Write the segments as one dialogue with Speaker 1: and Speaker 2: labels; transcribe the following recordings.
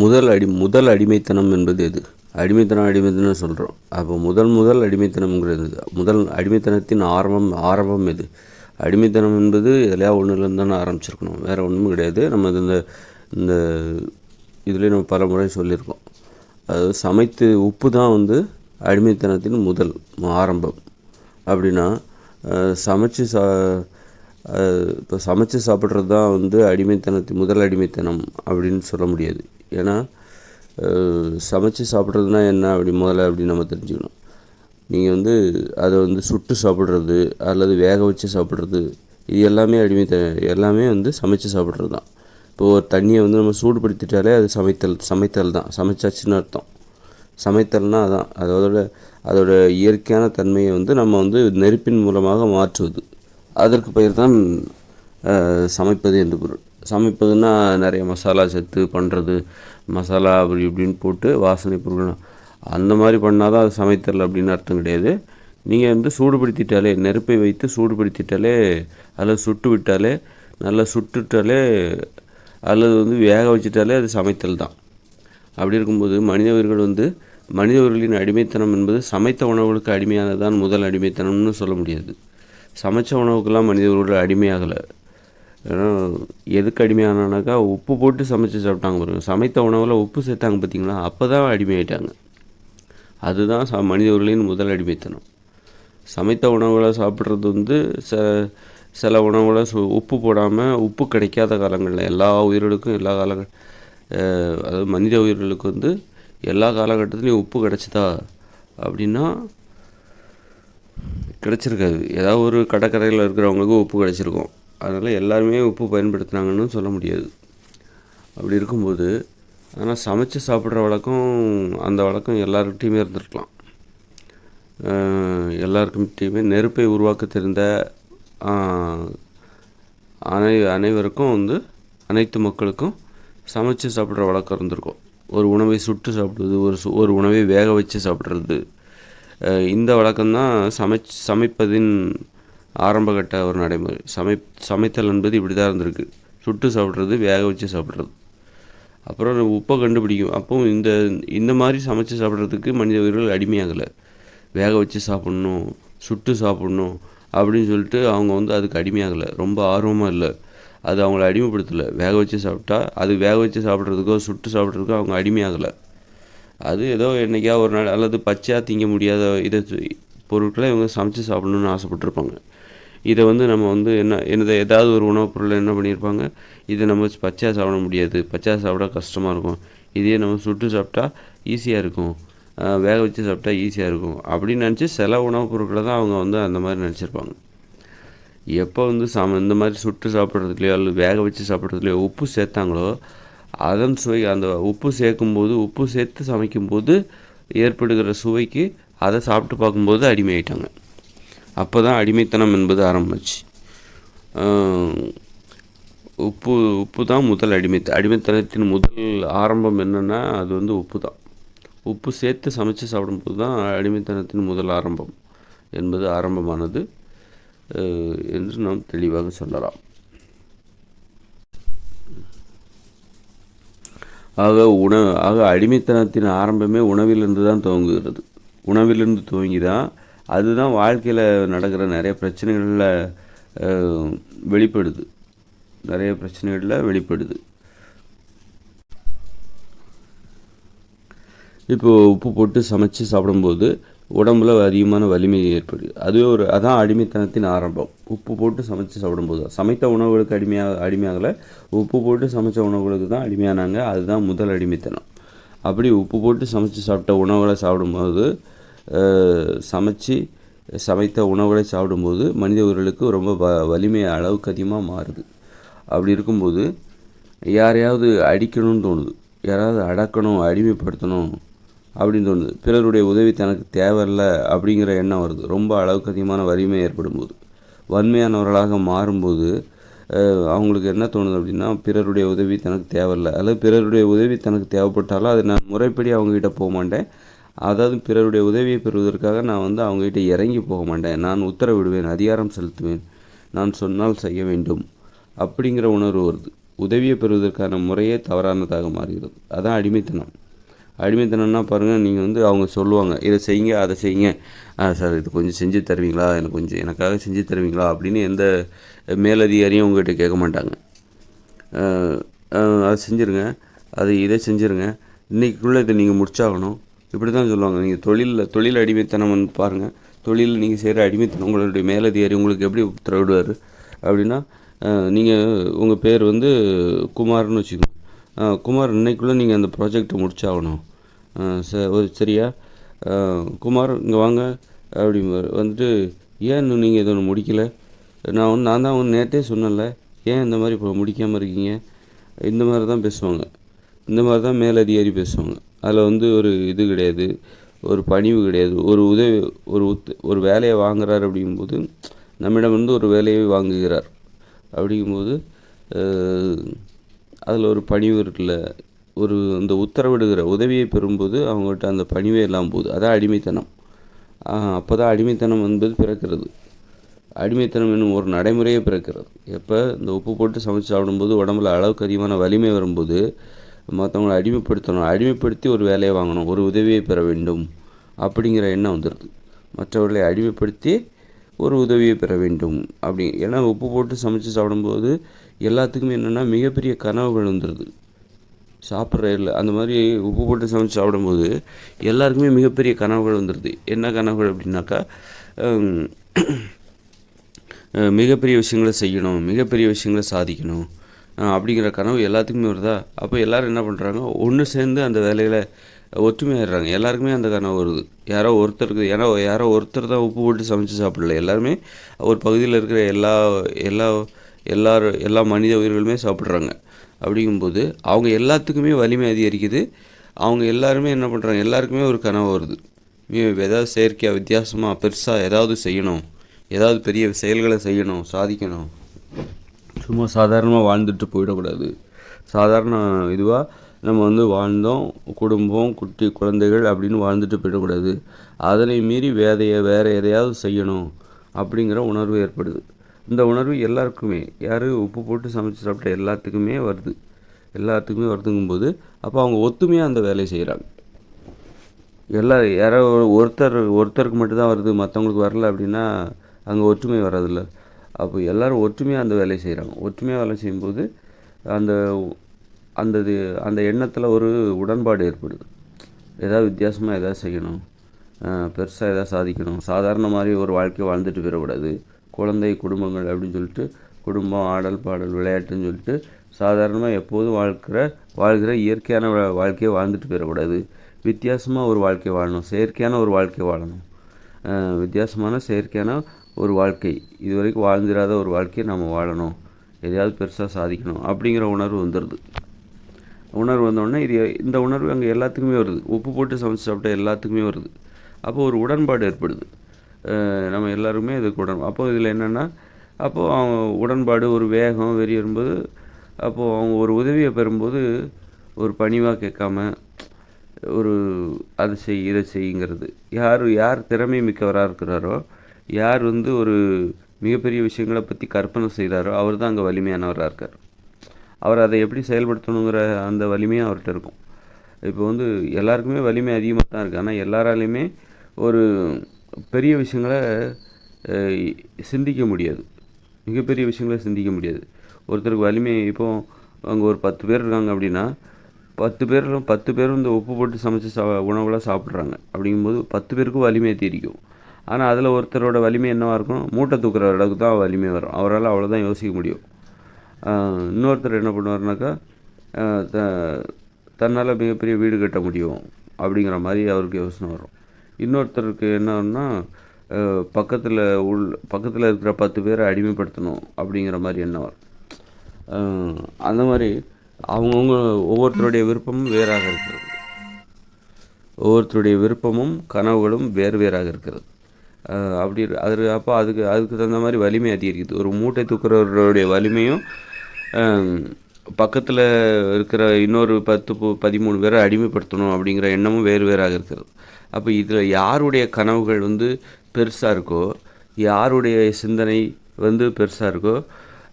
Speaker 1: முதல் அடி முதல் அடிமைத்தனம் என்பது எது? அடிமைத்தனம் அடிமைத்தனம் சொல்கிறோம் அப்போ முதல் முதல் அடிமைத்தனம்ங்கிறது முதல் அடிமைத்தனத்தின் ஆரம்பம் ஆரம்பம் எது? அடிமைத்தனம் என்பது எதுலையா ஒன்றுலேருந்து தானே ஆரம்பிச்சிருக்கணும். வேறு ஒன்றும் கிடையாது. நம்ம இந்த இந்த இதுலேயும் நம்ம பல முறை சொல்லியிருக்கோம். அதாவது சமைத்து உப்பு தான் வந்து அடிமைத்தனத்தின் முதல் ஆரம்பம். அப்படின்னா சமைச்சு சா இப்போ சமைச்சு சாப்பிட்றது தான் வந்து அடிமைத்தனத்தின் முதல் அடிமைத்தனம் அப்படின்னு சொல்ல முடியாது. ஏன்னா சமைச்சு சாப்பிட்றதுனா என்ன அப்படி முதல்ல அப்படின்னு நம்ம தெரிஞ்சுக்கணும். நீங்கள் வந்து அதை வந்து சுட்டு சாப்பிட்றது அல்லது வேக வச்சு சாப்பிட்றது இது எல்லாமே அடிமை த எல்லாமே வந்து சமைச்சு சாப்பிட்றது தான் இப்போது ஒரு தண்ணியை வந்து நம்ம சூடுபடுத்திட்டாலே அது சமைத்தல் சமைத்தல் தான். சமைச்சாச்சுன்னு அர்த்தம். சமைத்தல்னா அதான். அதோட அதோட இயற்கையான தன்மையை வந்து நம்ம வந்து நெருப்பின் மூலமாக மாற்றுவது. அதற்கு பெயர் தான் சமைப்பது என்று பொருள். சமைப்பதுன்னா நிறைய மசாலா சேர்த்து பண்ணுறது மசாலா அப்படி இப்படின்னு போட்டு வாசனை பொருள் அந்த மாதிரி பண்ணால் தான் அது சமைத்தல் அப்படின்னு அர்த்தம் கிடையாது. நீங்கள் வந்து சூடுபடுத்திட்டாலே நெருப்பை வைத்து சூடுபடுத்திட்டாலே அல்லது சுட்டு விட்டாலே நல்லா சுட்டுட்டாலே அல்லது வந்து வேக வச்சிட்டாலே அது சமைத்தல் தான். அப்படி இருக்கும்போது மனித உயிர்கள் வந்து மனித உயிர்களின் அடிமைத்தனம் என்பது சமைத்த உணவுகளுக்கு அடிமையானதான் முதல் அடிமைத்தனம்னு சொல்ல முடியாது. சமைச்ச உணவுக்கெல்லாம் மனித அடிமையாகலை. ஏன்னா எதுக்கு அடிமையானானாக்கா உப்பு போட்டு சமைச்சு சாப்பிட்டாங்க பாருங்க. சமைத்த உணவில் உப்பு சேர்த்தாங்க பார்த்தீங்களா அப்போ தான் அடிமையாயிட்டாங்க. அதுதான் ச மனிதர்களின் முதல் அடிமைத்தனம். சமைத்த உணவில் சாப்பிட்றது வந்து ச சில உணவில் சு உப்பு போடாமல் உப்பு கிடைக்காத காலங்களில் எல்லா உயிர்களுக்கும் எல்லா கால அதாவது மனித உயிர்களுக்கு வந்து எல்லா காலகட்டத்துலேயும் உப்பு கிடச்சிதா? அப்படின்னா கிடச்சிருக்காது. ஏதாவது ஒரு கடற்கரையில் இருக்கிறவங்களுக்கு உப்பு கிடச்சிருக்கும். அதனால் எல்லாருமே உப்பு பயன்படுத்துனாங்கன்னு சொல்ல முடியாது. அப்படி இருக்கும்போது ஆனால் சமைச்சு சாப்பிட்ற வழக்கம் அந்த வழக்கம் எல்லாருக்கிட்டையுமே இருந்திருக்கலாம். எல்லாருக்கிட்டையுமே நெருப்பை உருவாக்க தெரிந்த அனை அனைவருக்கும் வந்து அனைத்து மக்களுக்கும் சமைச்சு சாப்பிட்ற வழக்கம் இருந்திருக்கும். ஒரு உணவை சுட்டு சாப்பிடுவது ஒரு சு ஒரு உணவை வேக வச்சு சாப்பிட்றது. இந்த வழக்கம்தான் சமைச் சமைப்பதின் ஆரம்பகட்ட ஒரு நடைமுறை சமை சமைத்தல் என்பது இப்படி தான் இருந்திருக்கு. சுட்டு சாப்பிட்றது வேக வச்சு சாப்பிட்றது. அப்புறம் உப்பை கண்டுபிடிக்கும். அப்போ இந்த இந்த மாதிரி சமைச்சு சாப்பிட்றதுக்கு மனித உயிர்கள் அடிமையாகலை. வேக வச்சு சாப்பிட்ணும் சுட்டு சாப்பிட்ணும் அப்படின்னு சொல்லிட்டு அவங்க வந்து அதுக்கு அடிமையாகலை. ரொம்ப ஆர்வமாக இல்லை. அது அவங்கள அடிமைப்படுத்தலை. வேக வச்சு சாப்பிட்டா அது வேக வச்சு சாப்பிட்றதுக்கோ சுட்டு சாப்பிட்றதுக்கோ அவங்க அடிமையாகலை. அது ஏதோ என்னைக்கா ஒரு நாள் அல்லது பச்சையாக திங்க முடியாத இதை பொருட்களை இவங்க சமைச்சு சாப்பிட்ணுன்னு ஆசைப்பட்டிருப்பாங்க. இதை வந்து நம்ம வந்து என்ன என்னது ஏதாவது ஒரு உணவுப் பொருள் என்ன பண்ணியிருப்பாங்க? இதை நம்ம பச்சையாக சாப்பிட முடியாது. பச்சையாக சாப்பிட கஷ்டமாக இருக்கும். இதே நம்ம சுட்டு சாப்பிட்டா ஈஸியாக இருக்கும். வேக வச்சு சாப்பிட்டா ஈஸியாக இருக்கும். அப்படின்னு நினச்சி சில உணவுப் பொருட்களை தான் அவங்க வந்து அந்த மாதிரி நினச்சிருப்பாங்க. எப்போ வந்து சம இந்த மாதிரி சுட்டு சாப்பிட்றதுலையோ அல்லது வேக வச்சு சாப்பிட்றதுலையோ உப்பு சேர்த்தாங்களோ அதன் சுவை அந்த உப்பு சேர்க்கும்போது உப்பு சேர்த்து சமைக்கும்போது ஏற்படுகிற சுவைக்கு அதை சாப்பிட்டு பார்க்கும்போது அடிமையாயிட்டாங்க. அப்போ தான் அடிமைத்தனம் என்பது ஆரம்பிச்சு. உப்பு உப்பு தான் முதல் அடிமைத்த அடிமைத்தனத்தின் முதல் ஆரம்பம் என்னென்னா அது வந்து உப்பு தான் உப்பு சேர்த்து சமைச்சு சாப்பிடும்போது தான் அடிமைத்தனத்தின் முதல் ஆரம்பம் என்பது ஆரம்பமானது என்று நாம் தெளிவாக சொல்லலாம். ஆக உண ஆக அடிமைத்தனத்தின் ஆரம்பமே உணவிலிருந்து தான் துவங்குகிறது. உணவிலிருந்து துவங்கி தான் அதுதான் வாழ்க்கையில் நடக்கிற நிறைய பிரச்சனைகளில் வெளிப்படுது. நிறைய பிரச்சனைகளில் வெளிப்படுது. இப்போது உப்பு போட்டு சமைச்சு சாப்பிடும்போது உடம்புல அதிகமான வலிமை ஏற்படுது. அதுவே ஒரு அதான் அடிமைத்தனத்தின் ஆரம்பம். உப்பு போட்டு சமைச்சு சாப்பிடும்போது. தான். சமைத்த உணவுகளுக்கு அடிமையாக அடிமையாகலை. உப்பு போட்டு சமைச்ச உணவுகளுக்கு தான் அடிமையானாங்க. அதுதான் முதல் அடிமைத்தனம். அப்படி உப்பு போட்டு சமைச்சு சாப்பிட்ட உணவுகளை சாப்பிடும்போது சமைச்சு சமைத்த உணவுகளை சாப்பிடும்போது மனித உயிர்களுக்கு ரொம்ப வ வலிமை அளவுக்கு அதிகமாக மாறுது. அப்படி இருக்கும்போது யாரையாவது அடிக்கணும்னு தோணுது. யாராவது அடக்கணும் அடிமைப்படுத்தணும் அப்படின்னு தோணுது. பிறருடைய உதவி தனக்கு தேவையில்ல அப்படிங்கிற எண்ணம் வருது. ரொம்ப அளவுக்கு அதிகமான வலிமை ஏற்படும் போது வன்மையானவர்களாக மாறும்போது அவங்களுக்கு என்ன தோணுது அப்படின்னா பிறருடைய உதவி தனக்கு தேவையில்லை. அல்லது பிறருடைய உதவி தனக்கு தேவைப்பட்டாலும் அதை நான் முறைப்படி அவங்ககிட்ட போக மாட்டேன். அதாவது பிறருடைய உதவியை பெறுவதற்காக நான் வந்து அவங்ககிட்ட இறங்கி போக மாட்டேன். நான் உத்தரவிடுவேன் அதிகாரம் செலுத்துவேன். நான் சொன்னால் செய்ய வேண்டும் அப்படிங்கிற உணர்வு வருது. உதவியை பெறுவதற்கான முறையே தவறானதாக மாறுகிறது. அதான் அடிமைத்தனம். அடிமைத்தனம்னா பாருங்கள் நீங்கள் வந்து அவங்க சொல்லுவாங்க இதை செய்யுங்க அதை செய்யுங்க. சார் இது கொஞ்சம் செஞ்சு தருவீங்களா? எனக்கு கொஞ்சம் எனக்காக செஞ்சு தருவீங்களா? அப்படின்னு எந்த மேலதிகாரியும் உங்கள்கிட்ட கேட்க மாட்டாங்க. அதை செஞ்சுருங்க. அது இதை செஞ்சுருங்க. இன்றைக்குள்ளே இதை நீங்கள் முடிச்சாகணும். இப்படி தான் சொல்லுவாங்க. நீங்கள் தொழிலில் தொழில் அடிமைத்தனம் வந்து பாருங்கள் தொழிலில் நீங்கள் செய்கிற அடிமைத்தனம் உங்களுடைய மேலதிகாரி உங்களுக்கு எப்படி உத்தரவிடுவார்? அப்படின்னா நீங்கள் உங்கள் பேர் வந்து குமார்னு வச்சுக்கோங்க. குமார் இன்னைக்குள்ளே நீங்கள் அந்த ப்ராஜெக்டை முடிச்சாகணும். ச ஒரு சரியா? குமார் இங்கே வாங்க. அப்படிம்பார் வந்துட்டு ஏன் இன்னும் நீங்கள் இதை ஒன்று முடிக்கலை? நான் வந்து நான் தான் ஒன்று நேற்றே சொன்னேன்ல. ஏன் இந்த மாதிரி இப்போ முடிக்காமல் இருக்கீங்க? இந்த மாதிரி தான் பேசுவாங்க. இந்த மாதிரி தான் மேலதிகாரி பேசுவாங்க. அதில் வந்து ஒரு இது கிடையாது. ஒரு பணிவு கிடையாது. ஒரு உதவி ஒரு உத் ஒரு வேலையை வாங்குகிறார் அப்படிங்கும்போது நம்மிடம் வந்து ஒரு வேலையை வாங்குகிறார். அப்படிங்கும்போது அதில் ஒரு பணிவு இருக்குல்ல. ஒரு அந்த உத்தரவிடுகிற உதவியை பெறும்போது அவங்ககிட்ட அந்த பணிவே இல்லாமல் போகுது. அதான் அடிமைத்தனம். அப்போ தான் அடிமைத்தனம் என்பது பிறக்கிறது. அடிமைத்தனம் என்னும் ஒரு நடைமுறையே பிறக்கிறது. எப்போ? இந்த உப்பு போட்டு சமைச்சு சாப்பிடும்போது உடம்புல அளவுக்கு அதிகமான வலிமை வரும்போது மற்றவங்களை அடிமைப்படுத்தணும் அடிமைப்படுத்தி ஒரு வேலையை வாங்கணும் ஒரு உதவியை பெற வேண்டும் அப்படிங்கிற எண்ணம் வந்துடுது மற்றவர்களை அடிமைப்படுத்தி ஒரு உதவியை பெற வேண்டும் அப்படி. ஏன்னா உப்பு போட்டு சமைச்சு சாப்பிடும்போது எல்லாத்துக்குமே என்னென்னா மிகப்பெரிய கனவுகள் வந்துடுது சாப்பிட்ற இல்லை அந்த மாதிரி உப்பு போட்டு சமைச்சு சாப்பிடும்போது எல்லாருக்குமே மிகப்பெரிய கனவுகள் வந்துடுது என்ன கனவுகள் அப்படின்னாக்கா மிகப்பெரிய விஷயங்களை செய்யணும் மிகப்பெரிய விஷயங்களை சாதிக்கணும் அப்படிங்கிற கனவு எல்லாத்துக்குமே வருதா? அப்போ எல்லோரும் என்ன பண்ணுறாங்க ஒன்று சேர்ந்து அந்த வேலையில் ஒற்றுமையாயிடுறாங்க. எல்லாருக்குமே அந்த கனவு வருது. யாரோ ஒருத்தருக்கு ஏன்னா யாரோ ஒருத்தர் தான் உப்பு போட்டு சமைச்சு சாப்பிடல. எல்லாருமே ஒரு பகுதியில் இருக்கிற எல்லா எல்லா எல்லாரும் எல்லா மனித உயிர்களுமே சாப்பிட்றாங்க. அப்படிங்கும்போது அவங்க எல்லாத்துக்குமே வலிமை அதிகரிக்குது. அவங்க எல்லாருமே என்ன பண்ணுறாங்க எல்லாருக்குமே ஒரு கனவு வருது. ஏதாவது செயற்கையாக வித்தியாசமாக பெருசாக ஏதாவது செய்யணும். ஏதாவது பெரிய செயல்களை செய்யணும் சாதிக்கணும். சும்மா சாதாரணமாக வாழ்ந்துட்டு போயிடக்கூடாது. சாதாரண இதுவாக நம்ம வந்து வாழ்ந்தோம் குடும்பம் குட்டி குழந்தைகள் அப்படின்னு வாழ்ந்துட்டு போயிடக்கூடாது. அதனை மீறி வேதையை வேறு எதையாவது செய்யணும் அப்படிங்கிற உணர்வு ஏற்படுது. இந்த உணர்வு எல்லாருக்குமே யார் உப்பு போட்டு சமைச்சு சாப்பிட்ட எல்லாத்துக்குமே வருது. எல்லாத்துக்குமே வருதுங்கும்போது அப்போ அவங்க ஒத்துமையாக அந்த வேலையை செய்கிறாங்க எல்லா யாரோ ஒருத்தர் ஒருத்தருக்கு மட்டும்தான் வருது மற்றவங்களுக்கு வரல அப்படின்னா அங்கே ஒற்றுமை வராதில்ல. அப்போ எல்லோரும் ஒற்றுமையாக அந்த வேலையை செய்கிறாங்க ஒற்றுமையாக வேலை செய்யும்போது அந்த அந்த இது அந்த எண்ணத்தில் ஒரு உடன்பாடு ஏற்படுது. ஏதாவது வித்தியாசமாக எதாவது செய்யணும். பெருசாக எதாவது சாதிக்கணும். சாதாரண மாதிரி ஒரு வாழ்க்கையை வாழ்ந்துட்டு போயிடக்கூடாது. குழந்தை குடும்பங்கள் அப்படின்னு சொல்லிட்டு குடும்பம் ஆடல் பாடல் விளையாட்டுன்னு சொல்லிட்டு சாதாரணமாக எப்போதும் வாழ்க்கிற வாழ்கிற இயற்கையான வாழ்க்கையை வாழ்ந்துட்டு போயிடக்கூடாது. வித்தியாசமாக ஒரு வாழ்க்கை வாழணும். செயற்கையான ஒரு வாழ்க்கை வாழணும். வித்தியாசமான செயற்கையான ஒரு வாழ்க்கை. இது வரைக்கும் ஒரு வாழ்க்கையை நம்ம வாழணும். எதையாவது பெருசாக சாதிக்கணும் அப்படிங்கிற உணர்வு வந்துடுது உணர்வு வந்தோடனே இது இந்த உணர்வு அங்கே எல்லாத்துக்குமே வருது. உப்பு போட்டு சமைச்சு சாப்பிட்டா எல்லாத்துக்குமே வருது. அப்போ ஒரு உடன்பாடு ஏற்படுது. நம்ம எல்லாருமே இதுக்கு உடன் அப்போது இதில் என்னென்னா அப்போது அவங்க உடன்பாடு ஒரு வேகம் வெறி வரும்போது அப்போது அவங்க ஒரு உதவியை பெறும்போது ஒரு பணிவாக கேட்காம ஒரு அதை செய் இதை செய்யுங்கிறது. யார் யார் திறமை மிக்கவராக இருக்கிறாரோ யார் வந்து ஒரு மிகப்பெரிய விஷயங்களை பற்றி கற்பனை செய்கிறாரோ அவர் தான் அங்கே வலிமையானவராக இருக்கார். அவர் அதை எப்படி செயல்படுத்தணுங்கிற அந்த வலிமையும் அவர்கிட்ட இருக்கும். இப்போ வந்து எல்லாருக்குமே வலிமை அதிகமாக தான் இருக்குது ஆனால் எல்லாராலையுமே ஒரு பெரிய விஷயங்களை சிந்திக்க முடியாது. மிகப்பெரிய விஷயங்களை சிந்திக்க முடியாது. ஒருத்தருக்கு வலிமை இப்போ அங்கே ஒரு பத்து பேர் இருக்காங்க அப்படின்னா பத்து பேர் பத்து பேரும் இந்த உப்பு போட்டு சமைச்சு சா உணவுலாம் சாப்பிட்றாங்க. அப்படிங்கும்போது பத்து பேருக்கும் வலிமையை தீரிக்கும். ஆனால் அதில் ஒருத்தரோட வலிமை என்னவாக இருக்கும்? மூட்டை தூக்குற அளவுக்கு தான் வலிமை வரும். அவரால் அவ்வளோதான் யோசிக்க முடியும். இன்னொருத்தர் என்ன பண்ணுவார்னாக்கா த தன்னால் மிகப்பெரிய வீடு கட்ட முடியும் அப்படிங்கிற மாதிரி அவருக்கு யோசனை வரும். இன்னொருத்தருக்கு என்னன்னா பக்கத்தில் உள் பக்கத்தில் இருக்கிற பத்து பேரை அடிமைப்படுத்தணும் அப்படிங்கிற மாதிரி எண்ணம் வரும். அந்த மாதிரி அவங்கவுங்க ஒவ்வொருத்தருடைய விருப்பமும் வேறாக இருக்கிறது. ஒவ்வொருத்தருடைய விருப்பமும் கனவுகளும் வேறு வேறாக இருக்கிறது. அப்படி அது அப்போ அதுக்கு அதுக்கு தகுந்த மாதிரி வலிமை அதிகரிக்குது. ஒரு மூட்டை தூக்குறவருடைய வலிமையும் பக்கத்தில் இருக்கிற இன்னொரு பத்து பதிமூணு பேரை அடிமைப்படுத்தணும் அப்படிங்கிற எண்ணமும் வேறு வேறாக இருக்கிறது. அப்போ இதில் யாருடைய கனவுகள் வந்து பெருசாக இருக்கோ யாருடைய சிந்தனை வந்து பெருசாக இருக்கோ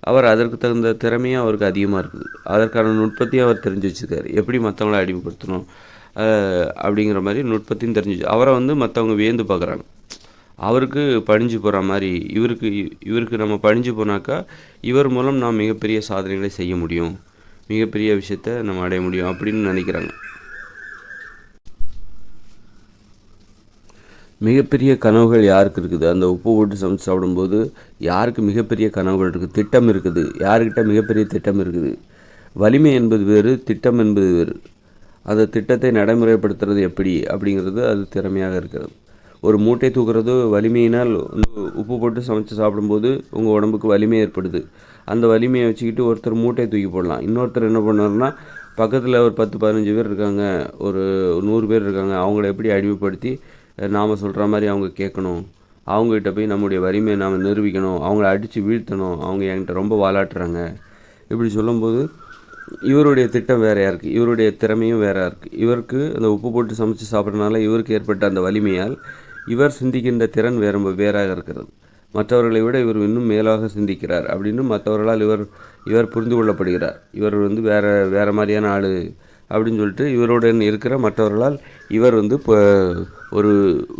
Speaker 1: அவர் அதற்கு தகுந்த திறமையும் அவருக்கு அதிகமாக இருக்குது. அதற்கான நுட்பத்தையும் அவர் தெரிஞ்சு வச்சுருக்காரு. எப்படி மற்றவங்கள அடிமைப்படுத்தணும் அப்படிங்கிற மாதிரி நுட்பத்தையும் தெரிஞ்சு அவரை வந்து மற்றவங்க வியந்து பார்க்குறாங்க அவருக்கு பணிஞ்சு போகிற மாதிரி இவருக்கு இவருக்கு நம்ம பணிஞ்சு போனாக்கா இவர் மூலம் நாம் மிகப்பெரிய சாதனைகளை செய்ய முடியும். மிகப்பெரிய விஷயத்த நம்ம அடைய முடியும் அப்படின்னு நினைக்கிறாங்க. மிகப்பெரிய கனவுகள் யாருக்கு இருக்குது? அந்த உப்பு போட்டு சமைச்சு சாப்பிடும்போது யாருக்கு மிகப்பெரிய கனவுகள் இருக்குது? திட்டம் இருக்குது. யாருக்கிட்ட மிகப்பெரிய திட்டம் இருக்குது? வலிமை என்பது வேறு திட்டம் என்பது வேறு. அந்த திட்டத்தை நடைமுறைப்படுத்துறது எப்படி அப்படிங்கிறது அது திறமையாக இருக்கிறது. ஒரு மூட்டை தூக்குறது வலிமையினால் உப்பு போட்டு சமைச்சு சாப்பிடும்போது உங்கள் உடம்புக்கு வலிமை ஏற்படுது. அந்த வலிமையை வச்சுக்கிட்டு ஒருத்தர் மூட்டை தூக்கி போடலாம். இன்னொருத்தர் என்ன பண்ணார்னா பக்கத்தில் ஒரு பத்து பதினஞ்சு பேர் இருக்காங்க ஒரு நூறு பேர் இருக்காங்க அவங்கள எப்படி அடிமைப்படுத்தி நாம் சொல்கிற மாதிரி அவங்க கேட்கணும். அவங்ககிட்ட போய் நம்முடைய வலிமையை நாம் நிரூபிக்கணும். அவங்கள அடித்து வீழ்த்தணும். அவங்க என்கிட்ட ரொம்ப வாலாட்டுறாங்க. இப்படி சொல்லும்போது இவருடைய திட்டம் வேறையாக இருக்குது இவருடைய திறமையும் வேறையாக இருக்குது இவருக்கு அந்த உப்பு போட்டு சமைச்சு சாப்பிட்றதுனால இவருக்கு ஏற்பட்ட அந்த வலிமையால் இவர் சிந்திக்கின்ற திறன் வேறு வேறாக இருக்கிறது. மற்றவர்களை விட இவர் இன்னும் மேலாக சிந்திக்கிறார் அப்படின்னு மற்றவர்களால் இவர் இவர் புரிந்து கொள்ளப்படுகிறார். இவர் வந்து வேறு வேறு மாதிரியான ஆள் அப்படின்னு சொல்லிட்டு இவருடன் இருக்கிற மற்றவர்களால் இவர் வந்து இப்போ ஒரு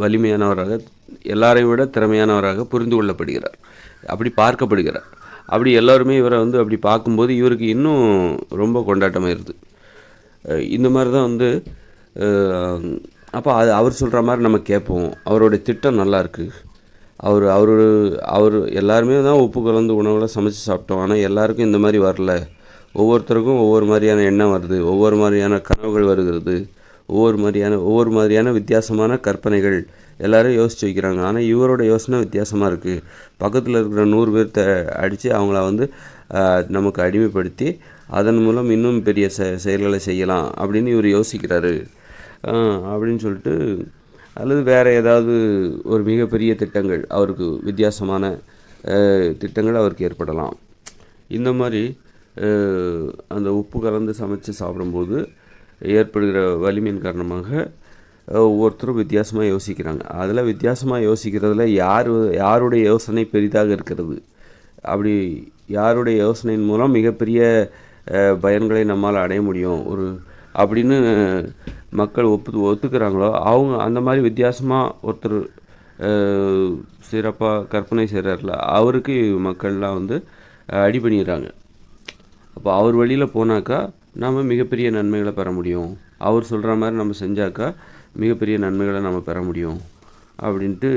Speaker 1: வலிமையானவராக எல்லாரையும் விட திறமையானவராக புரிந்து கொள்ளப்படுகிறார். அப்படி பார்க்கப்படுகிறார். அப்படி எல்லோருமே இவரை வந்து அப்படி பார்க்கும்போது இவருக்கு இன்னும் ரொம்ப கொண்டாட்டமாயிருது. இந்த மாதிரி தான் வந்து அப்போ அது அவர் சொல்கிற மாதிரி நம்ம கேட்போம். அவருடைய திட்டம் நல்லாயிருக்கு அவர் அவர் அவர் எல்லாருமே தான் உப்பு கலந்து உணவுகளை சமைச்சு சாப்பிட்டோம். ஆனால் எல்லாருக்கும் இந்த மாதிரி வரல. ஒவ்வொருத்தருக்கும் ஒவ்வொரு மாதிரியான எண்ணம் வருது. ஒவ்வொரு மாதிரியான கனவுகள் வருகிறது. ஒவ்வொரு மாதிரியான ஒவ்வொரு மாதிரியான வித்தியாசமான கற்பனைகள் எல்லோரும் யோசித்து வைக்கிறாங்க. ஆனால் இவரோட யோசனை வித்தியாசமாக இருக்குது பக்கத்தில் இருக்கிற நூறு பேர்த்த அடித்து அவங்கள வந்து நமக்கு அடிமைப்படுத்தி அதன் மூலம் இன்னும் பெரிய செ செயல்களை செய்யலாம் அப்படின்னு இவர் யோசிக்கிறாரு. அப்படின்னு சொல்லிட்டு அல்லது வேறு ஏதாவது ஒரு மிகப்பெரிய திட்டங்கள் அவருக்கு வித்தியாசமான திட்டங்கள் அவருக்கு ஏற்படலாம். இந்த மாதிரி அந்த உப்பு கலந்து சமைச்சு சாப்பிடும்போது ஏற்படுகிற வலிமையின் காரணமாக ஒவ்வொருத்தரும் வித்தியாசமாக யோசிக்கிறாங்க. அதில் வித்தியாசமாக யோசிக்கிறதுல யார் யாருடைய யோசனை பெரிதாக இருக்கிறது? அப்படி யாருடைய யோசனையின் மூலம் மிகப்பெரிய பயன்களை நம்மால் அடைய முடியும்? ஒரு அப்படின்னு மக்கள் ஒப்பு ஒத்துக்கிறாங்களோ அவங்க அந்த மாதிரி வித்தியாசமாக ஒருத்தர் சிறப்பாக கற்பனை செய்கிறார்ல அவருக்கு மக்கள்லாம் வந்து அடிபணிகிறாங்க அப்போ அவர் வழியில் போனாக்கா நாம் மிகப்பெரிய நன்மைகளை பெற முடியும். அவர் சொல்கிற மாதிரி நம்ம செஞ்சாக்கா மிகப்பெரிய நன்மைகளை நம்ம பெற முடியும். அப்படின்ட்டு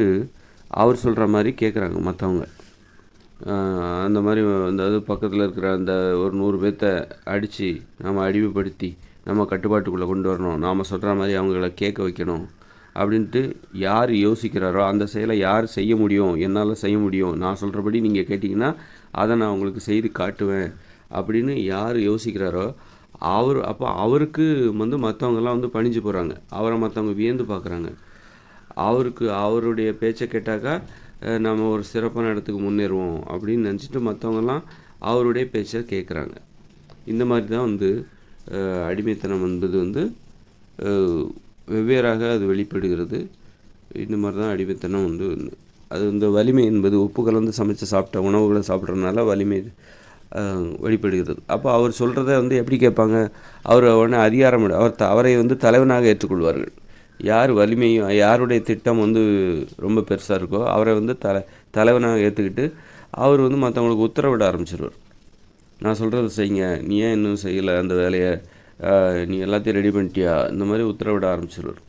Speaker 1: அவர் சொல்கிற மாதிரி கேட்குறாங்க மற்றவங்க அந்த மாதிரி அதாவது பக்கத்தில் இருக்கிற அந்த ஒரு நூறு பேர்த்த அடித்து நம்ம அடிமைப்படுத்தி நம்ம கட்டுப்பாட்டுக்குள்ளே கொண்டு வரணும். நாம் சொல்கிற மாதிரி அவங்கள கேட்க வைக்கணும். அப்படின்ட்டு யார் யோசிக்கிறாரோ அந்த செயலை யார் செய்ய முடியும் என்னால் செய்ய முடியும் நான் சொல்கிறபடி நீங்கள் கேட்டிங்கன்னா அதை நான் உங்களுக்கு செய்து காட்டுவேன் அப்படின்னு யார் யோசிக்கிறாரோ அவர் அப்போ அவருக்கு வந்து மற்றவங்கெல்லாம் வந்து பணிஞ்சு போகிறாங்க அவரை மற்றவங்க வியந்து பார்க்குறாங்க அவருக்கு அவருடைய பேச்சை கேட்டாக்கா நம்ம ஒரு சிறப்பான இடத்துக்கு முன்னேறுவோம் அப்படின்னு நினச்சிட்டு மற்றவங்கெல்லாம் அவருடைய பேச்சை கேட்குறாங்க இந்த மாதிரி தான் வந்து அடிமைத்தனம் என்பது வந்து வெவ்வேறாக அது வெளிப்படுகிறது. இந்த மாதிரி தான் அடிமைத்தனம் வந்து அது இந்த வலிமை என்பது உப்பு கலந்து சமைச்சு சாப்பிட்ட உணவுகளை சாப்பிட்றதுனால வலிமை வெளிப்படுகிறது. அப்போ அவர் சொல்கிறத வந்து எப்படி கேட்பாங்க? அவர் உடனே அதிகாரம் அவர் அவரை வந்து தலைவனாக ஏற்றுக்கொள்வார்கள். யார் வலிமையும் யாருடைய திட்டம் வந்து ரொம்ப பெருசாக இருக்கோ அவரை வந்து தலை தலைவனாக ஏற்றுக்கிட்டு அவர் வந்து மற்றவங்களுக்கு உத்தரவிட ஆரம்பிச்சிருவார். நான் சொல்கிறத செய்யுங்க. நீ ஏன் இன்னும் செய்யலை அந்த வேலையை? நீ எல்லாத்தையும் ரெடி பண்ணிட்டியா? இந்த மாதிரி உத்தரவிட ஆரம்பிச்சிருவார்.